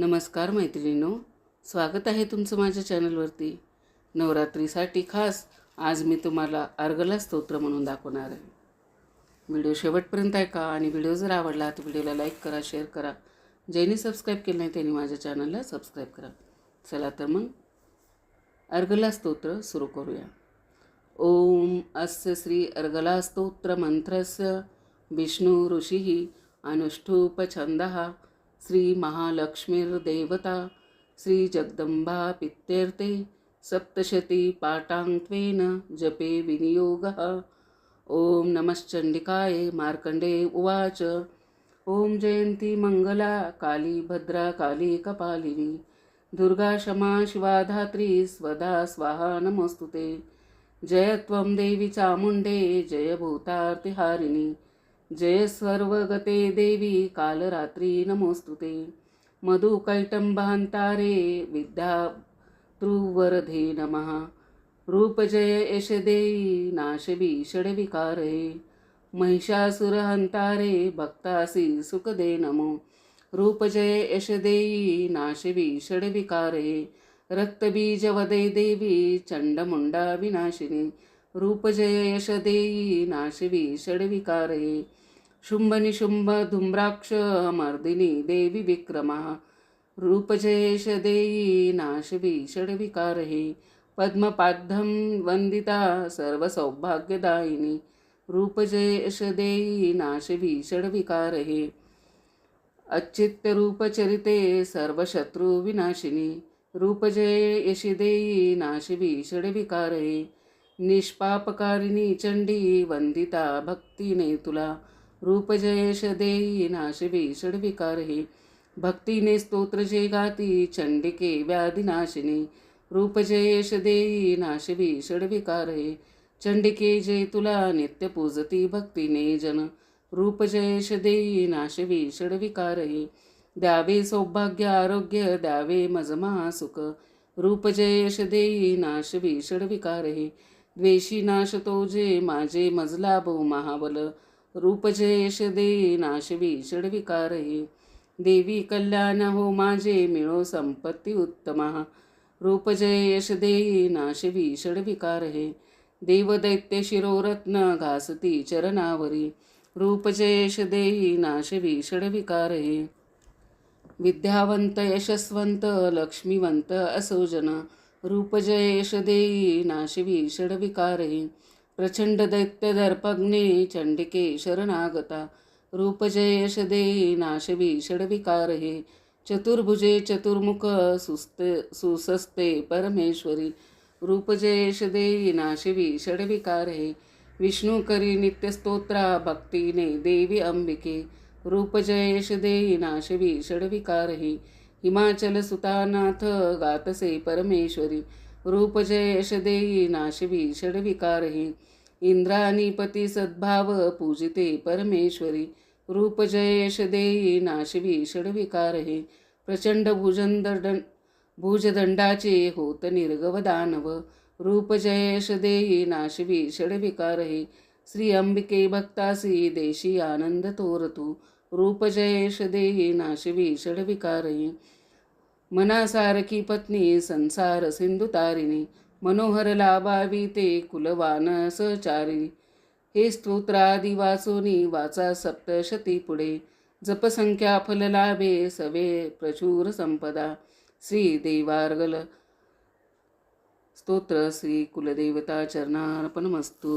नमस्कार मैत्रिणींनो स्वागत आहे तुमचं माझ्या चॅनलवरती. नवरात्रीसाठी खास आज मी तुम्हाला अर्गला स्तोत्र म्हणून दाखवणार आहे. व्हिडिओ शेवटपर्यंत ऐका आणि व्हिडिओ जर आवडला तर व्हिडिओला लाईक करा शेअर करा. ज्यांनी सबस्क्राईब केलं नाही त्यांनी माझ्या चॅनलला सबस्क्राईब करा. चला तर मग अर्गला स्तोत्र सुरू करूया. ओम अस्य श्री अर्गला स्तोत्र मंत्रस्य विष्णू ऋषी अनुष्ठूपछंदः श्री महालक्ष्मीर्देवता श्री जगदंबा पित्यर्थे सप्तशती पाठाङ्त्वेन जपे विनियोगः। ॐ नमश्चण्डिकाय मार्कण्डे उवाच। ॐ जयन्ती मङ्गला काली भद्रा काली कपालिनी दुर्गा क्षमा शिवाधात्री स्वदा स्वाहा नमोऽस्तु ते। जय त्वं देवी चामुण्डे जय भूतार्तिहारिणी। जय सर्वगते देवी कालरात्री नमोस्तुते. मधुकैटम्बान्तारे विद्या ध्रुवरधे नमः. रूपजय यशदेयी नाशवी षड्विकारे. महिषासुरहन्तारे भक्तासि सुखदे नमो. रूपजय यशदेयी नाशवी षड्विकारे. रक्तबीजवदे देवी चण्डमुण्डा विनाशिनी. रूपजय यशदेयी नाशवी षड्विकारे. शुम्भनिशुम्भधूम्राक्षमर्दिनी धूम्राक्ष मर्दिनी देवी विक्रमा। रूपजयेश देयी नाशवी षड्विकारहे पद्मपाद्धं वन्दिता सर्वसौभाग्यदायिनी। रूपजयेश देयी नाशवी षडविकारहे अच्चित्यरूपचरिते सर्वशत्रुविनाशिनी। रूपजये यशिदेयी नाशवी षड्विकारहे निष्पापकारिणी चंडी वंदिता भक्तीने तुला रूपजयेश देई नाश नाशवी षड्विकारहे भक्तीने स्तोत्र जे गाती चंडिके व्याधिनाशिनी रूपजयेश देई नाशवीषड विकार हे. चंडिके जे तुला नित्य पूजती भक्तीने जन. रूपजयेश देई नाशवी विकारही द्यावे सौभाग्य आरोग्य द्यावे मजमा सुख. रूपजयेश देई नाशवी षड्विकारहे द्वेषी नाश तो जे माझे मजला बहु महाबल. रूपजेश देई नाशवी षड्विकारहे देवी कल्याण हो माझे मिळो संपत्ती उत्तमा। रूपजयेश देई नाशवी षड्विकारहे देवदैत्य शिरोरत्न घासती चरणावरी। रूपजयश देई नाशवी षड्विकारहे विद्यावंत यशस्वंत लक्ष्मीवंत असो जन। रूपजयेश देई नाशवी षड्विकारहे प्रचंड दैत्य दर्पग्ने चंडिके शरणागता रूपजयेश देई नाशवी षड्विकारहे चतुर्भुजे चतुर्मुख सुस्ते सुसस्ते परमेश्वरी रूपजयेश देई विकार हे विष्णू करी नित्यस्तोत्रा भक्तीने देवी अंबिके रूपजयेश देई विकार हे हिमाचल सुतानाथ गातसे परमेश्वरी रूपजयेश देई नाशवी षडविकारही. इंद्रानीपती सद्भाव पूजिते परमेश्वरी. रूपजयेश देई नाशवी षडविकारही. प्रचंड भुजंद भुजदंडाचे होत निर्गव दानव. रूपजयेश देई नाशवी षडविकारही. श्री अंबिके भक्तासी देशी आनंद तोरतू. रूपजयेश देई नाशवी षडविकारही. मनासारखी पत्नी संसार सिंधुतारिणी मनोहर लाभावी ते कुलवान हे स्तोत्रादी वाचोनी वाचा सप्तशती पुढे. जपसंख्या फललाभे सवे प्रचूर संपदा. श्री देवार्गल. स्तोत्र श्री कुलदेवता चरणार्पणमस्तु.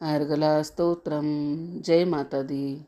अर्गला स्तोत्रम. जय माता दी